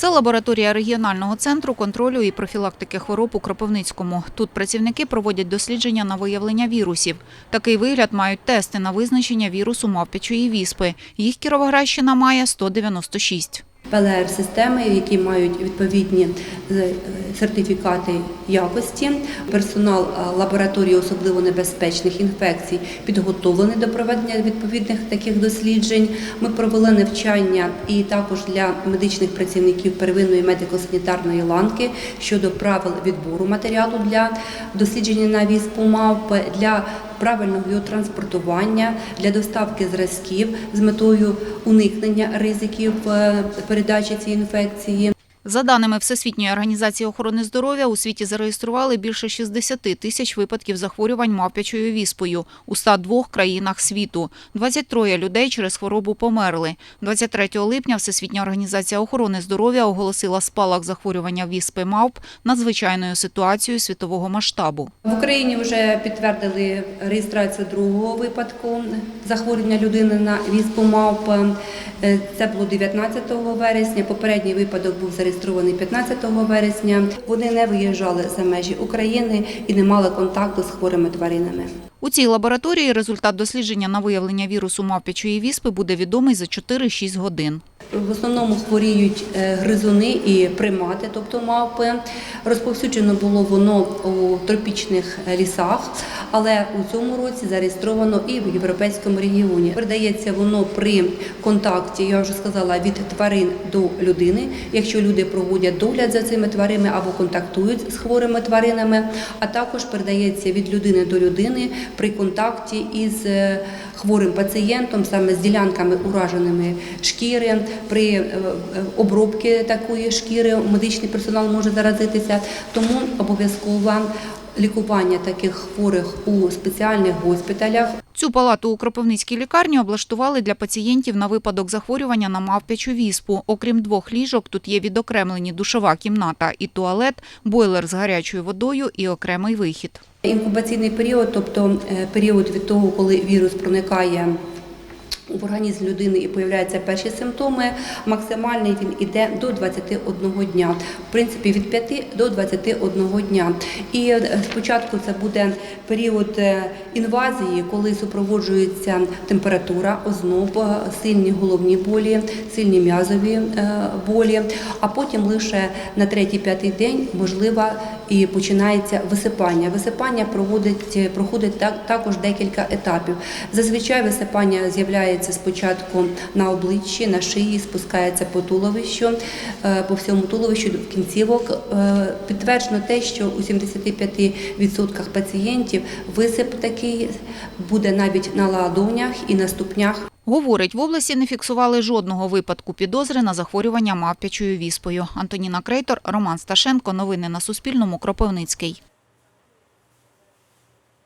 Це лабораторія регіонального центру контролю і профілактики хвороб у Кропивницькому. Тут працівники проводять дослідження на виявлення вірусів. Такий вигляд мають тести на визначення вірусу мавпячої віспи. Їх Кіровоградщина має 196. ПЛР-системи, які мають відповідні е, сертифікати якості. Персонал е, лабораторії особливо небезпечних інфекцій підготовлений до проведення відповідних таких досліджень. Ми провели навчання і також для медичних працівників первинної медико-санітарної ланки щодо правил відбору матеріалу для дослідження на віспу мавпи, для правильного його транспортування для доставки зразків з метою уникнення ризиків е, передачі цієї інфекції. За даними Всесвітньої організації охорони здоров'я, у світі зареєстрували більше 60 тисяч випадків захворювань мавпячою віспою у 102 країнах світу. 23 людей через хворобу померли. 23 липня Всесвітня організація охорони здоров'я оголосила спалах захворювання віспи мавп надзвичайною ситуацією світового масштабу. В Україні вже підтвердили реєстрацію другого випадку захворювання людини на віспу мавп. Це було 19 вересня. Попередній випадок був зареєстрований 15 вересня. Вони не виїжджали за межі України і не мали контакту з хворими тваринами. У цій лабораторії результат дослідження на виявлення вірусу мавпячої віспи буде відомий за 4-6 годин. В основному хворіють е, гризуни і примати, тобто мавпи. Розповсюджено було воно у тропічних лісах, але у цьому році зареєстровано і в європейському регіоні. Передається воно при контакті, я вже сказала, від тварин до людини, якщо люди проводять догляд за цими тваринами або контактують з хворими тваринами, а також передається від людини до людини при контакті із е, хворим пацієнтом, саме з ділянками ураженими шкіри, при е, е, обробці такої шкіри медичний персонал може заразитися, тому обов'язково лікування таких хворих у спеціальних госпіталях. Цю палату у Кропивницькій лікарні облаштували для пацієнтів на випадок захворювання на мавпячу віспу. Окрім двох ліжок, тут є відокремлені душова кімната і туалет, бойлер з гарячою водою і окремий вихід. Інкубаційний період, тобто е, період від того, коли вірус проникає в організм людини і появляються перші симптоми, максимальний він іде до 21 дня. В принципі, від 5 до 21 дня. І е, спочатку це буде період е, інвазії, коли супроводжується температура, озноб, е, сильні головні болі, сильні м'язові болі, а потім лише на третій-п'ятий день можливо і починається висипання. Висипання проводить, проходить так, також декілька етапів. Зазвичай висипання з'являється спочатку на обличчі, на шиї, спускається по туловищу, е, по всьому туловищу до кінцівок. Е, Підтверджено те, що у 75% пацієнтів висип такий буде навіть на ладонях і на ступнях. Говорить, в області не фіксували жодного випадку підозри на захворювання мавпячою віспою. Антоніна Крейтор, Роман Сташенко. Новини на Суспільному. Кропивницький.